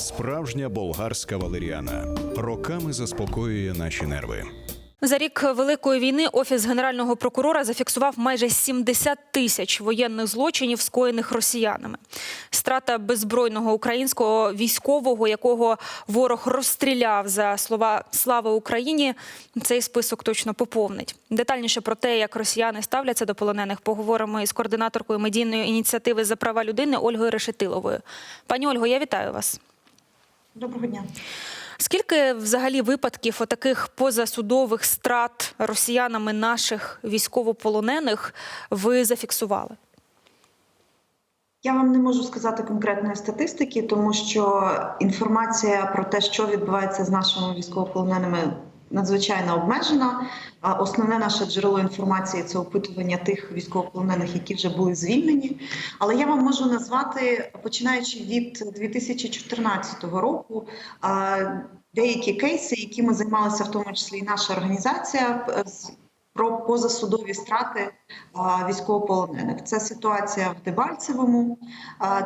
Справжня болгарська валеріана роками заспокоює наші нерви. За рік великої війни офіс генерального прокурора зафіксував майже 70 тисяч воєнних злочинів, скоєних росіянами. Страта беззбройного українського військового, якого ворог розстріляв за слова слава Україні. Цей список точно поповнить. Детальніше про те, як росіяни ставляться до полонених, поговоримо із координаторкою медійної ініціативи за права людини Ольгою Решетиловою. Пані Ольго, я вітаю вас. Доброго дня. Скільки взагалі випадків отаких позасудових страт росіянами наших військовополонених ви зафіксували? Я вам не можу сказати конкретної статистики, тому що інформація про те, що відбувається з нашими військовополоненими, надзвичайно обмежена. Основне наше джерело інформації це опитування тих військовополонених, які вже були звільнені. Але я вам можу назвати, починаючи від 2014 року, деякі кейси, якими займалася в тому числі і наша організація. Про позасудові страти військовополонених. Це ситуація в Дебальцевому,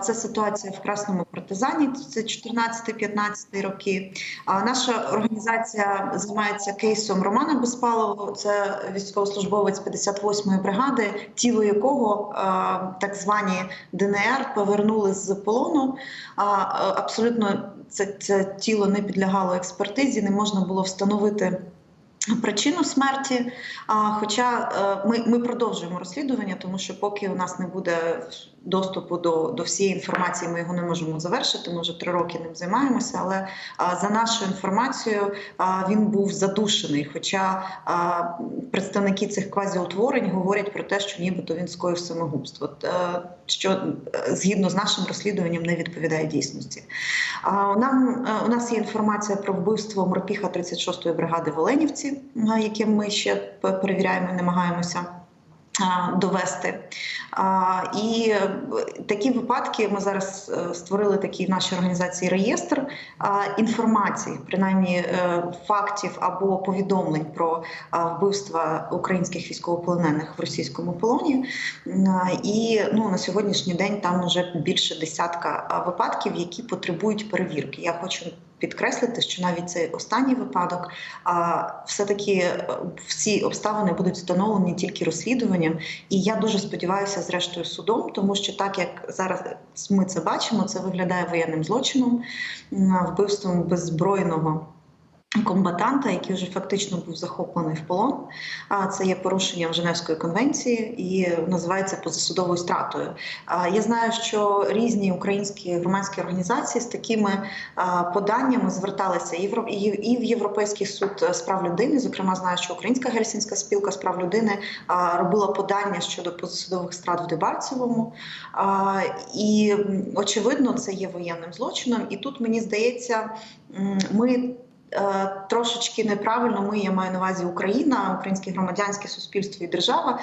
це ситуація в Красному партизані. Це 14-15 роки. Наша організація займається кейсом Романа Безпалового. Це військовослужбовець 58-ї бригади, тіло якого так звані ДНР повернули з полону. Абсолютно це, це тіло не підлягало експертизі, не можна було встановити. Причину смерті, хоча е, ми, ми продовжуємо розслідування, тому що поки у нас не буде доступу до, до всієї інформації, ми його не можемо завершити. Ми вже три роки ним займаємося. Але а, за нашою інформацією а, він був задушений. Хоча а, представники цих квазіутворень говорять про те, що нібито він скоїв самогубство, Е, що е, згідно з нашим розслідуванням не відповідає дійсності. А, Нам е, у нас є інформація про вбивство морпіха 36-ї бригади в Оленівці, а, ми ще перевіряємо намагаємося. Довести і такі випадки ми зараз е, створили такий в нашій організації реєстр інформації, принаймні е, фактів або повідомлень про вбивства українських військовополонених в російському полоні. І ну на сьогоднішній день там вже більше десятка випадків, які потребують перевірки. Я хочу підкреслити, що навіть цей останній випадок, а все-таки е, всі обставини будуть встановлені тільки розслідуванням. І я дуже сподіваюся, зрештою, судом, тому що так як зараз ми це бачимо, це виглядає воєнним злочином, вбивством беззбройного. Комбатанта, який вже фактично був захоплений в полон, а це є порушенням Женевської конвенції і називається позасудовою стратою. Я знаю, що різні українські громадські організації з такими поданнями зверталися і в Європейський суд з прав людини. Зокрема, знаю, що Українська гельсінська спілка з прав людини робила подання щодо позасудових страт в Дебальцевому. І очевидно, це є воєнним злочином. І тут мені здається, ми. Е, Трошечки неправильно ми, я маю на увазі Україна, українське громадянське суспільство і держава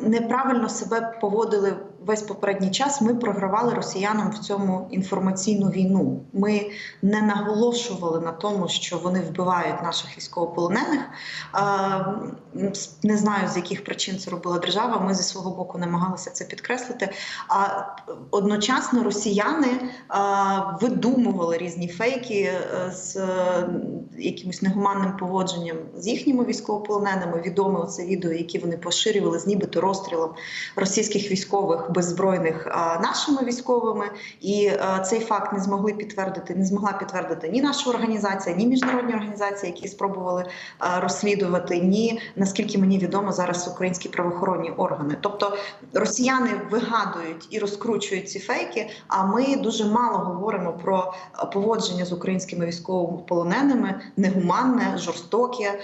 неправильно себе поводили весь попередній час. Ми програвали росіянам в цьому інформаційну війну. Ми не наголошували на тому, що вони вбивають наших військовополонених. Не знаю з яких причин це робила держава. Ми зі свого боку намагалися це підкреслити. А одночасно росіяни видумували різні фейки е, з е, якимось негуманним поводженням з їхніми військовополоненими. Відоме це відео, які вони поширювали з нібито розстрілом російських військових беззбройних нашими військовими. І цей факт не змогли підтвердити, не змогла підтвердити ні наша організація, ні міжнародні організації, які спробували розслідувати, ні наскільки мені відомо зараз українські правоохоронні органи. Тобто росіяни вигадують і розкручують ці фейки. А ми дуже мало говоримо про поводження з українськими військовополоненими, негуманне, жорстоке е,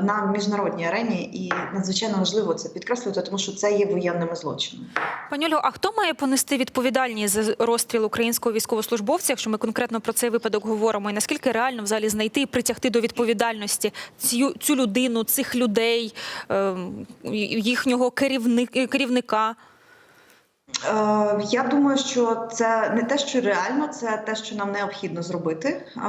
на міжнародній арені. І надзвичайно важливо це підкреслювати, тому що це є воєнними злочинами. Пані Ольго, а хто має понести відповідальність за розстріл українського військовослужбовця, якщо ми конкретно про цей випадок говоримо, і наскільки реально взагалі знайти і притягти до відповідальності цю, цю людину, цих людей, ем, їхнього керівник, керівника? Е, Я думаю, що це не те, що реально, це те, що нам необхідно зробити. Е,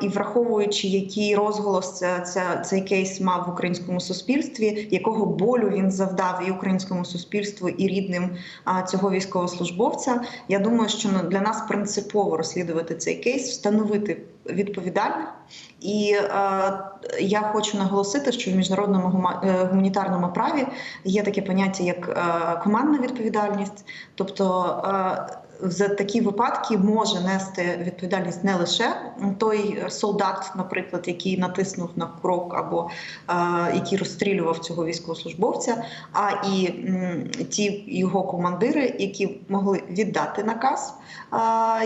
І враховуючи, який розголос це, це цей кейс мав в українському суспільстві, якого болю він завдав і українському суспільству, і рідним цього військовослужбовця. Я думаю, що ну, для нас принципово розслідувати цей кейс, встановити відповідальних. І е, я хочу наголосити, що в міжнародному гума- е, гуманітарному праві є таке поняття як е, командна відповідальність. Тобто е, за такі випадки може нести відповідальність не лише той солдат, наприклад, який натиснув на крок або е, який розстрілював цього військовослужбовця, а і м, ті його командири, які могли віддати наказ, е,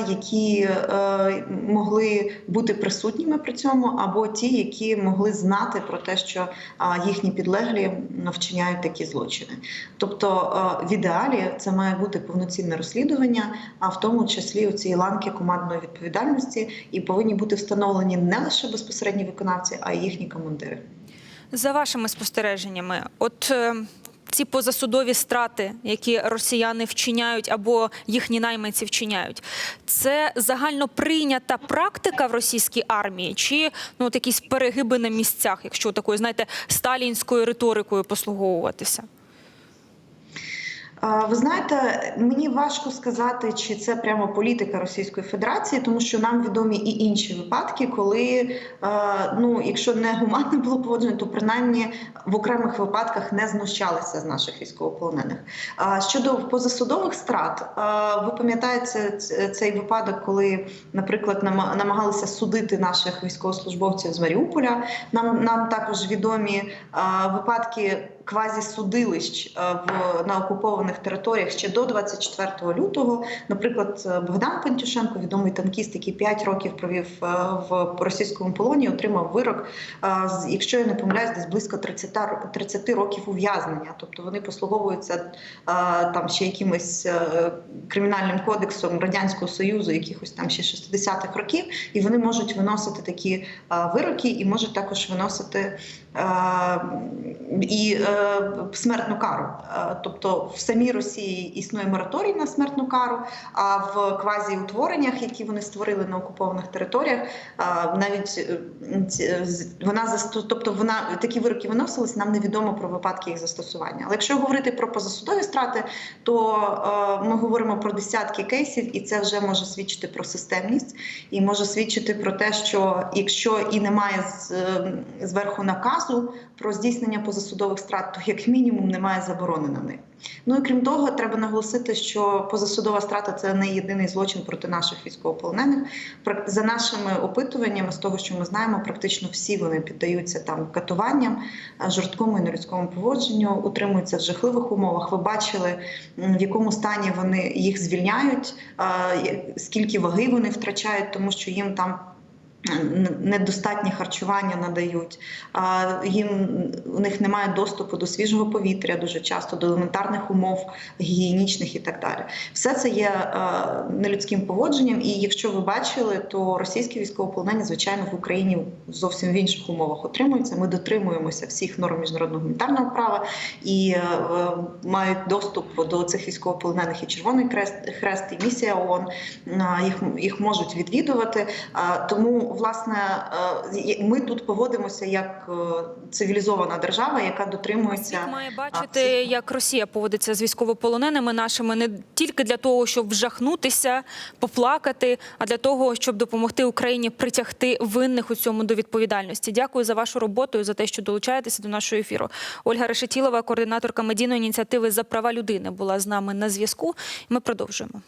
які е, могли бути присутніми при цьому, або ті, які могли знати про те, що е, їхні підлеглі вчиняють такі злочини. Тобто, е, в ідеалі це має бути повноцінне розслідування, а в тому числі у цій ланки командної відповідальності, і повинні бути встановлені не лише безпосередні виконавці, а й їхні командири. За вашими спостереженнями, от е, ці позасудові страти, які росіяни вчиняють або їхні найманці вчиняють, це загально прийнята практика в російській армії, чи ну от якісь перегиби на місцях, якщо такою, знаєте, сталінською риторикою послуговуватися? Ви знаєте, мені важко сказати, чи це прямо політика Російської Федерації, тому що нам відомі і інші випадки, коли е, ну, якщо не гуманне було поводження, то принаймні в окремих випадках не знущалися з наших військовополонених. Щодо позасудових страт, е, ви пам'ятаєте цей випадок, коли, наприклад, намагалися судити наших військовослужбовців з Маріуполя. Нам нам також відомі е, випадки квазісудилищ е, в на окупованих територіях ще до 24 лютого. Наприклад, е, Богдан Пантюшенко, відомий танкіст, який 5 років провів е, в російському полоні, отримав вирок, з- якщо я не помиляюсь, десь близько 30, ро- 30 років ув'язнення. Тобто вони послуговуються там ще якимось кримінальним кодексом радянського союзу, якихось там ще 60-х років, і вони можуть виносити такі вироки, і можуть також виносити і смертну кару. Е, Тобто в самій Росії існує мораторій на смертну кару, а в квазіутвореннях, які вони створили на окупованих територіях, е, навіть е, вона тобто вона такі вироки виносились. Нам невідомо про випадки їх застосування. Але якщо говорити про позасудові страти, то е, ми говоримо про десятки кейсів, і це вже може свідчити про системність і може свідчити про те, що якщо і немає е, зверху наказу про здійснення позасудових страт, то як мінімум немає заборони на них. Ну і крім того, треба наголосити, що позасудова страта це не єдиний злочин проти наших військовополонених. За нашими опитуваннями, з того, що ми знаємо, практично всі вони піддаються там катуванням, е, жорсткому і нелюдському поводженню, утримуються в жахливих умовах. Ви бачили, в якому стані вони їх звільняють, е, скільки ваги вони втрачають, тому що їм там. Недостатнє харчування надають, їм у них немає доступу до свіжого повітря, дуже часто до елементарних умов гігієнічних і так далі. Все це є е, нелюдським поводженням. І якщо ви бачили, то російські військовополонені, звичайно, в Україні зовсім в інших умовах отримуються. Ми дотримуємося всіх норм міжнародного гуманітарного права і е, мають доступ до цих військовополонених і Червоний Хрест, Хрест, і місія ООН. Їх їх можуть відвідувати. Е, Тому, власне, е, ми тут поводимося як е, цивілізована держава, яка дотримується Світ має бачити, як Росія поводиться з військовополоненими нашими не тільки для того, щоб вжахнутися, поплакати, а для того, щоб допомогти Україні притягти винних у цьому до відповідальності. Дякую за вашу роботу і за те, що долучаєтеся до нашого ефіру. Ольга Решетілова, координаторка медійної ініціативи за права людини, була з нами на зв'язку. Ми продовжуємо.